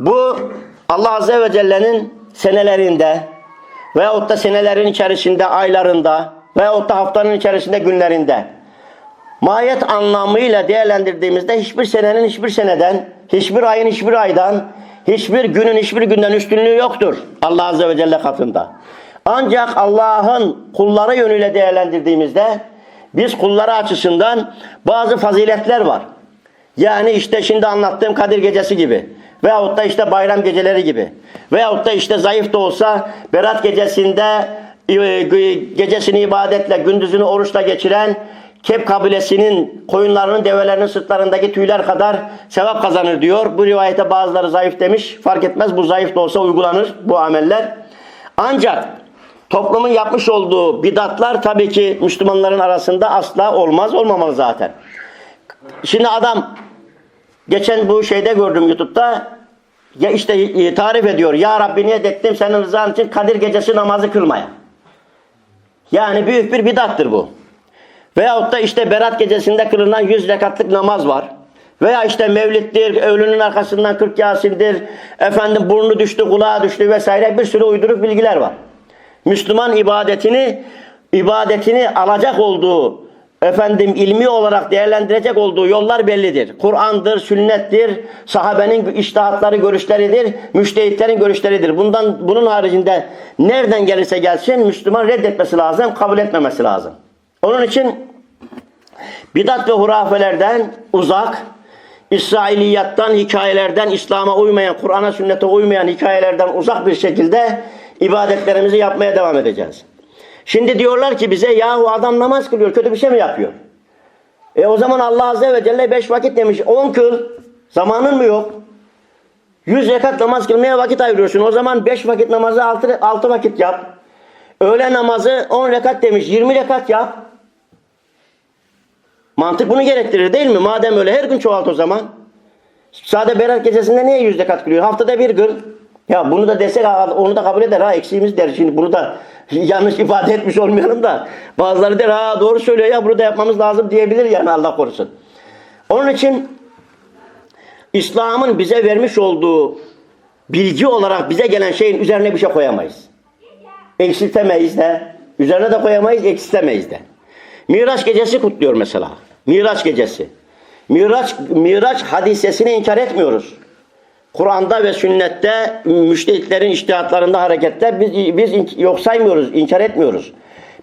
Bu Allah Azze ve Celle'nin senelerinde veyahut da senelerin içerisinde, aylarında veyahut da haftanın içerisinde, günlerinde mahiyet anlamıyla değerlendirdiğimizde hiçbir senenin hiçbir seneden, hiçbir ayın hiçbir aydan, hiçbir günün hiçbir günden üstünlüğü yoktur Allah Azze ve Celle katında. Ancak Allah'ın kulları yönüyle değerlendirdiğimizde biz kulları açısından bazı faziletler var. Yani işte şimdi anlattığım Kadir Gecesi gibi. Veyahut da işte bayram geceleri gibi. Veyahut da işte zayıf da olsa Berat Gecesi'nde e, gecesini ibadetle, gündüzünü oruçla geçiren Kep kabilesinin koyunlarının, develerinin sırtlarındaki tüyler kadar sevap kazanır diyor. Bu rivayete bazıları zayıf demiş. Fark etmez bu zayıf da olsa uygulanır bu ameller. Ancak toplumun yapmış olduğu bidatlar tabii ki Müslümanların arasında asla olmaz, olmamalı zaten. Şimdi adam geçen bu şeyde gördüm YouTube'da ya işte e, tarif ediyor. Ya Rabbi niyet ettim senin rızan için Kadir gecesi namazı kılmaya. Yani büyük bir bidattır bu. Veyahut da işte Berat gecesinde kılınan 100 rekatlık namaz var. Veya işte mevlittir, ölünün arkasından 40 yasindir, efendim burnu düştü, kulağa düştü vesaire bir sürü uyduruk bilgiler var. Müslüman ibadetini ibadetini alacak olduğu efendim ilmi olarak değerlendirecek olduğu yollar bellidir. Kur'an'dır, sünnettir, sahabenin iştahatları, görüşleridir, müştehitlerin görüşleridir. Bundan bunun haricinde nereden gelirse gelsin Müslüman reddetmesi lazım, kabul etmemesi lazım. Onun için bidat ve hurafelerden uzak, İsrailiyattan, hikayelerden, İslam'a uymayan, Kur'an'a, sünnete uymayan hikayelerden uzak bir şekilde ibadetlerimizi yapmaya devam edeceğiz. Şimdi diyorlar ki bize yahu adam namaz kılıyor, kötü bir şey mi yapıyor? E o zaman Allah Azze ve Celle beş vakit demiş, on kıl, zamanın mı yok? Yüz rekat namaz kılmaya vakit ayırıyorsun. O zaman beş vakit namazı altı, altı vakit yap. Öğle namazı on rekat demiş, yirmi rekat yap. Mantık bunu gerektirir değil mi? Madem öyle her gün çoğalt o zaman. Sade Berat gecesinde niye yüz rekat kılıyor? Haftada bir kıl. Ya bunu da desek onu da kabul eder ha eksiğimiz der. Şimdi bunu da yanlış ifade etmiş olmayalım da bazıları der ha doğru söylüyor ya bunu da yapmamız lazım diyebilir yani Allah korusun. Onun için İslam'ın bize vermiş olduğu bilgi olarak bize gelen şeyin üzerine bir şey koyamayız. Eksiltemeyiz de, üzerine de koyamayız, eksiltemeyiz de. Miraç gecesi kutluyor mesela. Miraç gecesi. Miraç, Miraç hadisesini inkar etmiyoruz. Kur'an'da ve sünnette müştehitlerin iştihatlarında harekette biz, biz yok saymıyoruz, inkar etmiyoruz.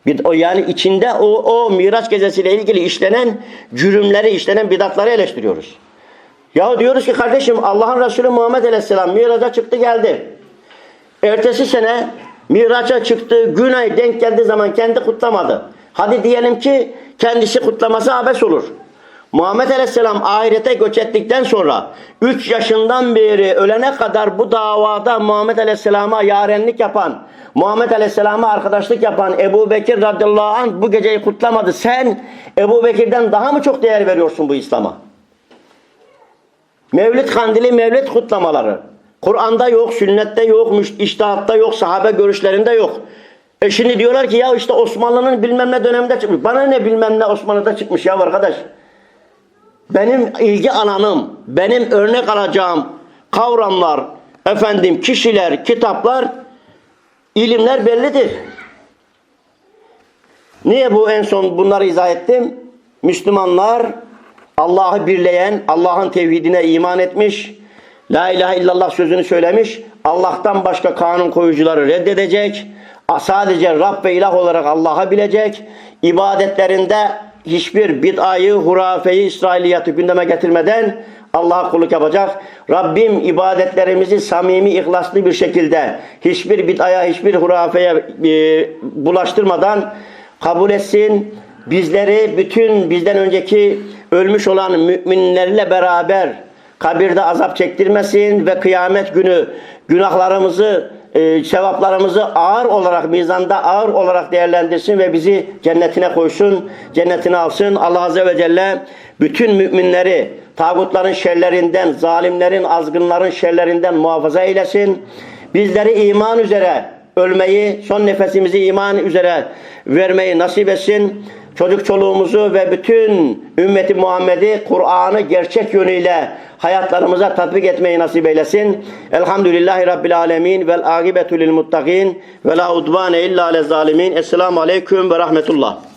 Bir, o yani içinde o, o Miraç gecesiyle ilgili işlenen cürümleri, işlenen bidatları eleştiriyoruz. Ya diyoruz ki kardeşim Allah'ın Resulü Muhammed Aleyhisselam Miraç'a çıktı geldi. Ertesi sene Miraç'a çıktığı gün ay denk geldiği zaman kendi kutlamadı. Hadi diyelim ki kendisi kutlaması abes olur. Muhammed Aleyhisselam ahirete göç ettikten sonra 3 yaşından beri ölene kadar bu davada Muhammed Aleyhisselam'a yarenlik yapan, Muhammed Aleyhisselam'a arkadaşlık yapan Ebu Bekir radıyallahu anh bu geceyi kutlamadı. Sen Ebu Bekir'den daha mı çok değer veriyorsun bu İslam'a? Mevlid kandili, mevlid kutlamaları. Kur'an'da yok, sünnette yok, iştihatta yok, sahabe görüşlerinde yok. E şimdi diyorlar ki ya işte Osmanlı'nın bilmem ne döneminde çıkmış. Bana ne bilmem ne Osmanlı'da çıkmış ya arkadaş. Benim ilgi alanım, benim örnek alacağım kavramlar, efendim kişiler, kitaplar, ilimler bellidir. Niye bu en son bunları izah ettim? Müslümanlar Allah'ı birleyen, Allah'ın tevhidine iman etmiş, La ilahe illallah sözünü söylemiş, Allah'tan başka kanun koyucuları reddedecek, sadece Rab ve ilah olarak Allah'a bilecek, ibadetlerinde hiçbir bid'ayı, hurafeyi, İsrailiyatı gündeme getirmeden Allah'a kulluk yapacak. Rabbim ibadetlerimizi samimi, ihlaslı bir şekilde hiçbir bid'aya, hiçbir hurafeye e, bulaştırmadan kabul etsin. Bizleri bütün bizden önceki ölmüş olan müminlerle beraber kabirde azap çektirmesin ve kıyamet günü günahlarımızı, e, sevaplarımızı ağır olarak, mizanda ağır olarak değerlendirsin ve bizi cennetine koysun, cennetine alsın. Allah Azze ve Celle bütün müminleri tağutların şerlerinden, zalimlerin, azgınların şerlerinden muhafaza eylesin. Bizleri iman üzere ölmeyi, son nefesimizi iman üzere vermeyi nasip etsin. Çocuk çoluğumuzu ve bütün ümmeti Muhammed'i Kur'an'ı gerçek yönüyle hayatlarımıza tatbik etmeyi nasip eylesin. Elhamdülillahi Rabbil alemin vel akibetu lil muttaqin ve la udvane illa alel zalimin. Esselamu aleyküm ve rahmetullah.